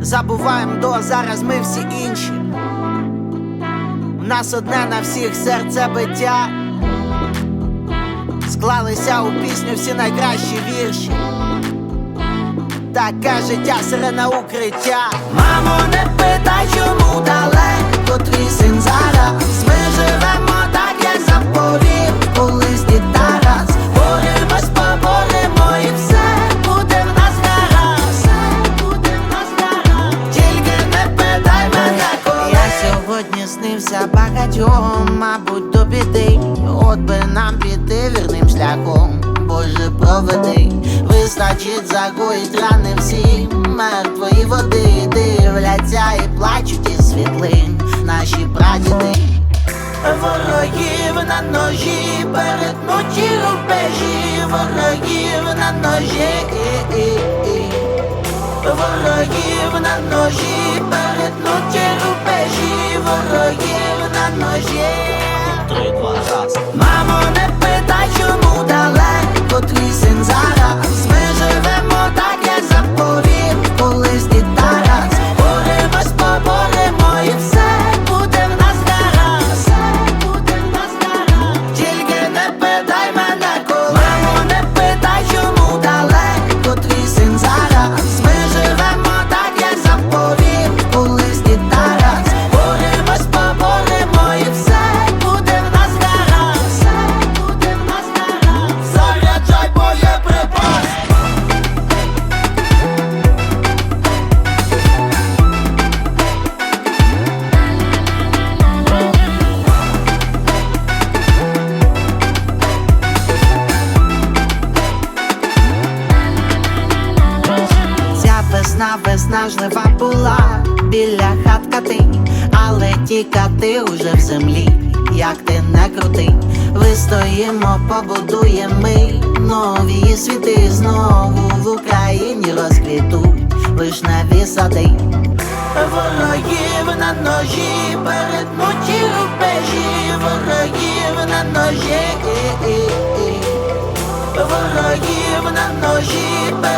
забуваємо до зараз ми всі інші. У нас одне на всіх серце биття. Склалися у пісню всі найкращі вірші. Таке життя сирена укриття. Мамо, не питай, чому далеко твій син зараз. Ми живемо багатьом, мабуть, до біди. От би нам піти вірним шляхом. Боже, проведи, вистачить загоїть рани всі мертвої води дивляться і плачуть із світлин наші прадіди. Ворогів на ножі, перетнуті рубежі, ворогів на ножі, ворогів на ножі, перетнуті рубежі, ворогів ножі. Три, два, раз. Ця весна виснажлива була біля хат кати, але ті кати уже в землі, як ти не крути. Вистоїмо, побудуємо ми нові світи знову в Україні розквітуть вишневі сади. Ворогів на ножі, перетнуті рубежі, ворогів на ножі. Ворогів на ножі.